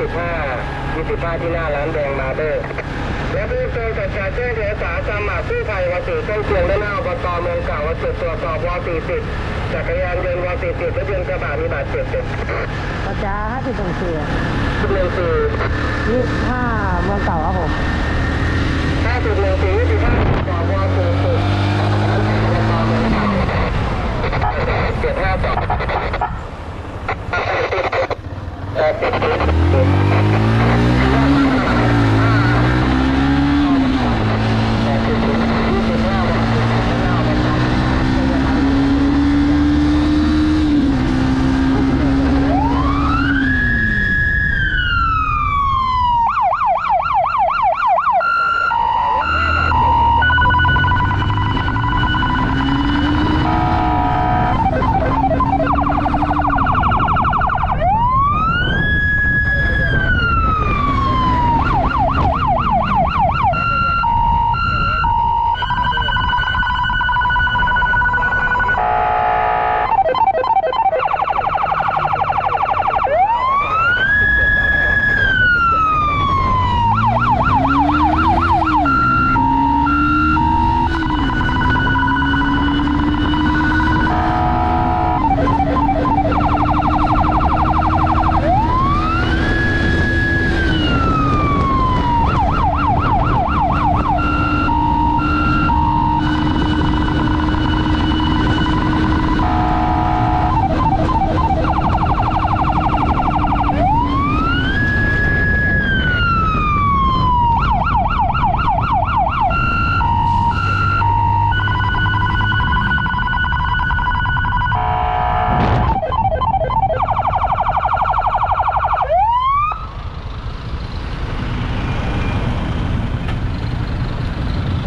25 25 ที่หน้าร้านแดงมาเดอร์และผู้เจอจัดการแจ้งเหตุสาสามัครกู้ภัยวสีต้นเชียงและหน้าอบตเมืองเก่าวจุดตรวจสอบว40จักรยานยนต์ว40และยนต์กระบะมีบาดเจ็บเด็กประจาห้าสิบตรงสี่จุดหนึ่งสี่ยี่ห้าเมืองเก่าครับผมห้าจุดหนึ่งสี่ยี่สิบห้าสอบว40เจ็ดห้าสองแปดสิบสิบ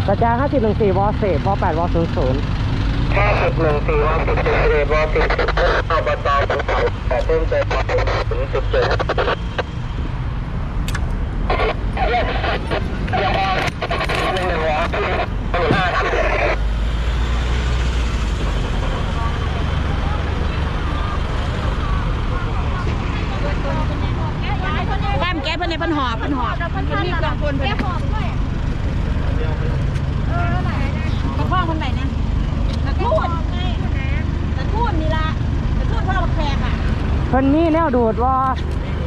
ประจาห้าสิบหนึ่งสี่วอเศษวอแปดวอศูนย์ศูนย์ห้าสิบหนึ่งสี่วันสิบเจ็ดเอ็ดวันสิบเจ็ดอบตภูเขาแต่เพิ่มเติมถึงสิบเจ็ดแก้มแก้เพิ่นในเพิ่นหอบเพิ่นหอบเพิ่นมีกองคนเพิ่นหอบด้วยกระพ้องคนไหนนะตะทูดตะทูดนี่ละตะทูดพ่อบักแขกอะ เพิ่ นมีแนวดูดวอ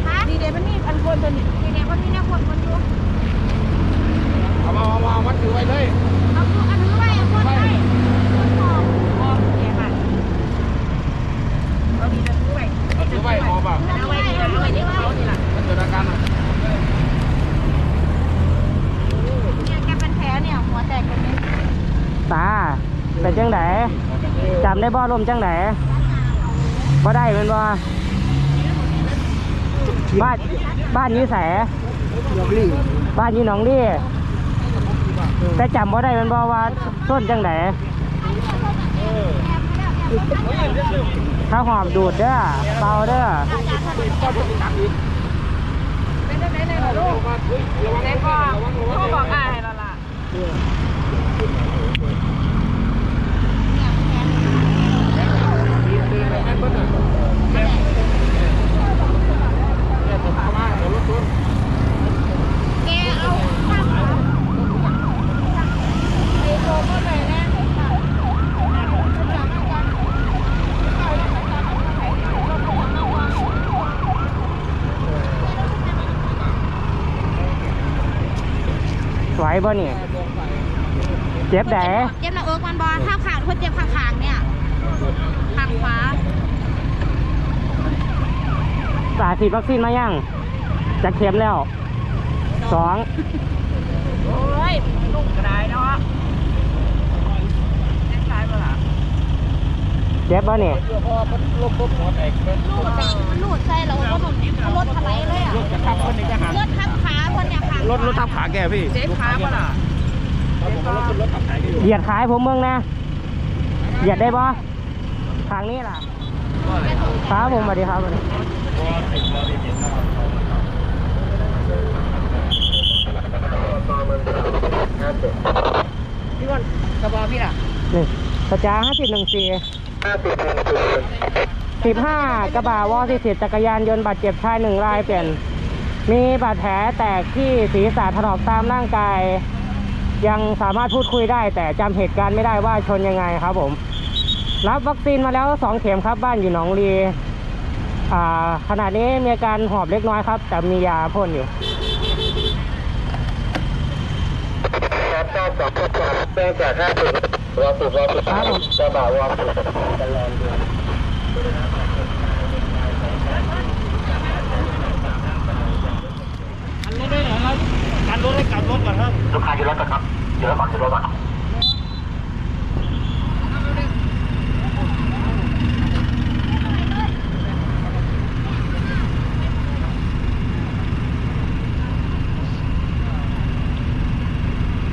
ฮะดีเดมันมีอันคนตัวนี้ดีเดมันมีแนวคนคนอยู่เอามาเอามามัดถือไว้เลยเอาคืออันนี้ไว้เอาคนไว้คนหอบหอบแขกอะเอาดีจะซื้อไว้เอาถือไว้พอป่ะเอาไว้ดีเอาไว้ดีเอานี่ล่ะมันเกิดอาการอะเนี่ยแกเป็นแผลเนี่ยหัวแตกตรงนี้ตาเป็นจังไดจำได้บ่ลมจังไดบ่ได้แมันบ่ บ้านบ้านอยี่แสบ้านอยี่หนองลี่แต่จำบ่ได้แมันบ่ว่าต้นจังไดถ้าหอมดูดเด้อเปาเด้อ เป็นได้ไหนในลูกเด็กก็พ่อบอกอ่านให้เราล่ะ เนี่ยผมเอามาเดี๋ยวรถชน แกเอาตั้งขาไอ้โคก็ไปแน่ ไหว บ่นี่เจ็บแดเจ็บหน้าอกมันบอลข้าวขาดคนเจ็บขาขางเนี่ยขางขวาสาฉีดวัคซีนมายังจะเข็มแล้วสองโอ้ยลูกกระไดเนาะแคล้ายๆเปล่า เจ็บบ่นี่เดี๋ยวพอมันลบปุ๊บหัวแตกเป็นลูดอะมันลูดใส่เราก็ต้องรถทลายเลยอะรถจะขับคนนี้จะหันรถทับขาคนเนี่ยขางรถรถทับขาแกพี่เจ็บขาป่ะล่ะครับผมรถขึ้นรถทับขาแกอยู่เหยียดขายผมเมืองนะเหยียดได้บ่ทางนี้ล่ะครับผมสวัสดีครับสวัสดีพี่บอลกระบอกพี่ล่ะนี่กระจาห้าสิบหนึ่งสี่ห้า สิบห้ากระบะวอสิสิจักรยานยนต์บาดเจ็บชายหนึ่งรายเปลี่ยน มีบาดแผลแตกที่ศีรษะถลอกตามร่างกาย ยังสามารถพูดคุยได้ แต่จำเหตุการณ์ไม่ได้ว่าชนยังไงครับผม รับวัคซีนมาแล้วสองเข็มครับบ้านอยู่หนองรีอ่าขณะนี้มีอาการหอบเล็กน้อยครับ แต่มียาพ่นอยู่ครับก็สองก็สองเจากห้าสิบ วอสิบวอสิบครับผมกระบะวอสิบกันแลนด์ด้วยอันรถได้เหรอครับอันรถให้กลับรถก่อนครับลูกค้าอยู่รถก่อนครับอยู่รถก่อนอยู่รถก่อน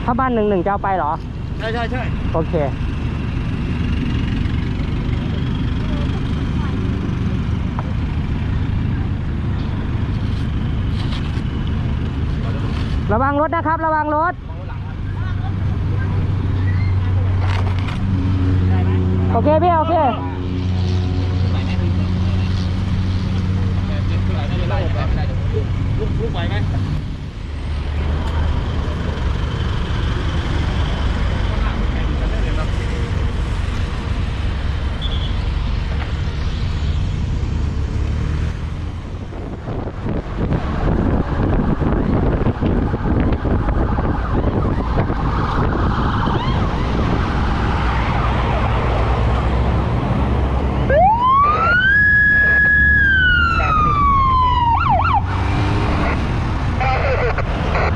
ถ้าบ้านหนึ่งหนึ่งจะเอาไปเหรอ ใช่ใช่ใช่โอเค ระวังรถนะครับ ระวังรถ โอเคพี่ โอเคลุกลุกไหวไหม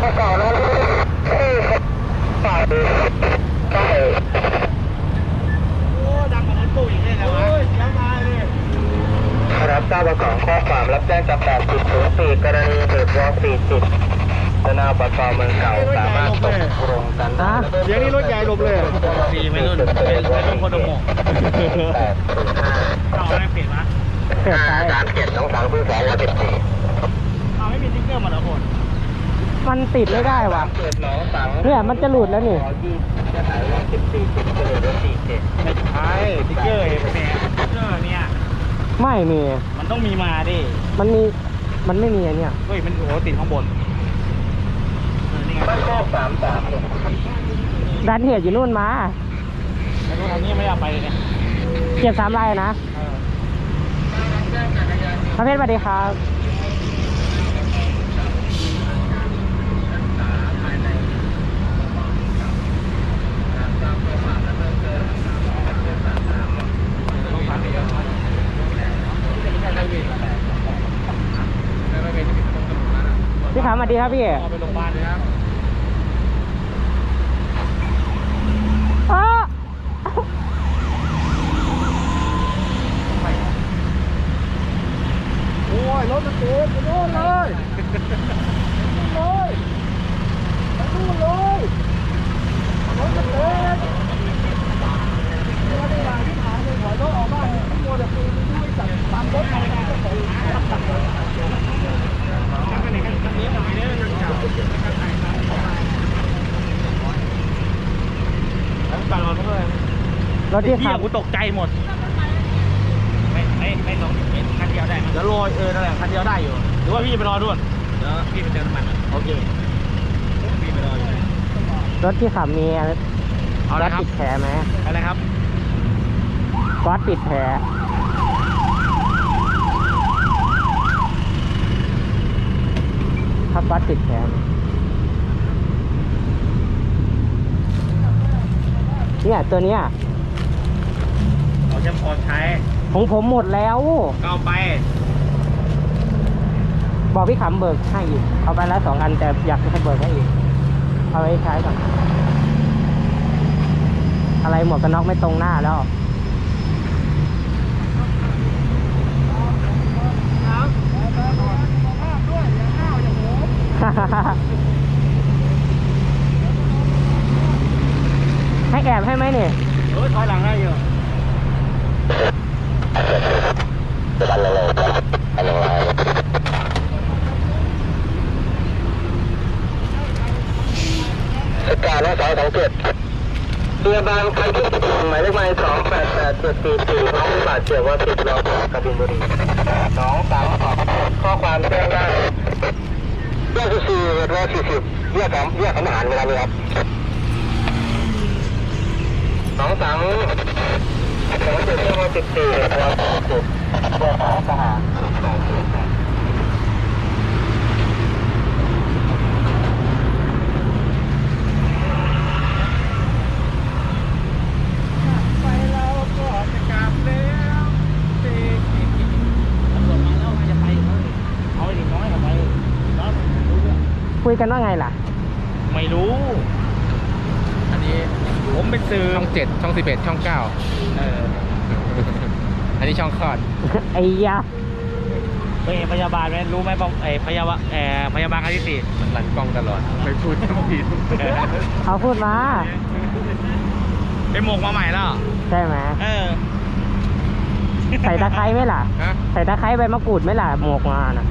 ข้อต่อแล้วใส่ใส่ โอ้ดังกว่านั้นตู้อีกได้แล้ววะยังมาเลย รับทราบประกอบข้อความรับแจ้งจาก8004กรณีเหตุวอ40ธนาปตเมืองเก่าสามารถตกลงกันได้เสียงนี้รถใหญ่หลบเลยดีไม่รุ่นเป็นเป็นรุ่นคนละหมกเอาอะไรเปลี่ยนมาเสียบซ้ามเจ็ดสองสามศูนสองวอสิบสี่เอาไม่มีติ๊กเกอร์มาเหรอคนมันติดไม่ได้ว่ะเนี่ยมันจะหลุดแล้วนี่จะหายวอสิบสี่สิบเกิดสี่เจ็ดไม่ใช่ติ๊กเกอร์เอเนี่ย ไม่มี มันต้องมีมาดิ มันมี มันไม่มีอันเนี่ย เฮ้ย มันโอ้ติดข้างบนเออนี่ไงบ้านโคกสามสามดันเหตุอยู่นู่นมาแล้วก็ทางนี้ไม่ได้เอาไปเลยเนี่ยเก็บสามลายนะเออ พระเพชรสวัสดีครับ พี่ขามสวัสดีครับพี่เอไปโรงพยาบาลเลยครับอ้าโอ้ยรถมันติดไปโน่นเลยเลยไปนู่นเลยรถมันติดเวลาได้หลายที่หายเลยถอยรถออกบ้านเนี่ยที่โมเดลปืนด้วยจัดตามรถเอาไปก็ของกันนี่กันกันนี้มาเนี่ยมันเก่าแล้วตลอดเลย รถที่เฮีขัยบกูตกใจหมด ไม่ไม่ไม่ลงไม่คันเดียวได้มั้ยเดี๋ยวรอเออนั่นแหละคันเดียวได้อยู่ หรือว่าพี่ไปรอด้วยเดี๋ยวพี่ไปเติมน้ำมันอะโอเคพี่ไปรออยู่รถที่ขับมีเอาละครับติดแผลไหมอะไรครับ ก๊อตติดแผลถ้าก๊อตติดแผลไหมเนี่ยตัวเนี้ยเรา จะพอใช้ ของผมหมดแล้ว ก็เอาไป บอกพี่ขำเบิกให้อีกเอาไปแล้วสองอันแต่อยากให้เบิกให้อีก เอาไว้ใช้ก่อน อะไรหมวกกันน็อกไม่ตรงหน้าแล้ว ให้แอบให้ไหมเนี่ย เออถอยหลังได้อยู่ อันละเลยอันละเลยสกาและสายสองเจ็ดพยาบาลใครที่หมายเลขหมายสองแปดแปดเจ็ดสี่สี่น้องบาดเจ็บว่าติดรอกระบินบุรีน้องสามสองข้อความแจ้งได้เร้อยสี่สิบแยกสามแยกสามทหารเวลานี้ครับสองสามสองเจ็ดห้าสิบสี่ครับ จมาแล้วมาจะไปเขาเลยเอาไอ้เด็กน้อยเข้าไปแล้วไม่รู้เรื่องคุยกันว่าไงล่ะ ไม่รู้ อันนี้ผมเป็นสื่อช่องเจ็ดช่องสิบเอ็ดช่องเก้าเออ อันนี้ช่องคลอด ไอ้ยาเคยเห็นพยาบาลไหมรู้ไหมบอกไอ้พยาบาลเอ่อพยาบาลครั้งที่สี่มันหลันกล้องตลอดไม่พูดต้องผิดเขาพูดมา ไปหมกมาใหม่แล้ว ใช่ไหมเออ ใส่ตะไคร้ไหมล่ะ ฮะ ใส่ตะไคร้ใบมะกรูดไหมล่ะหมวกมาน่ะ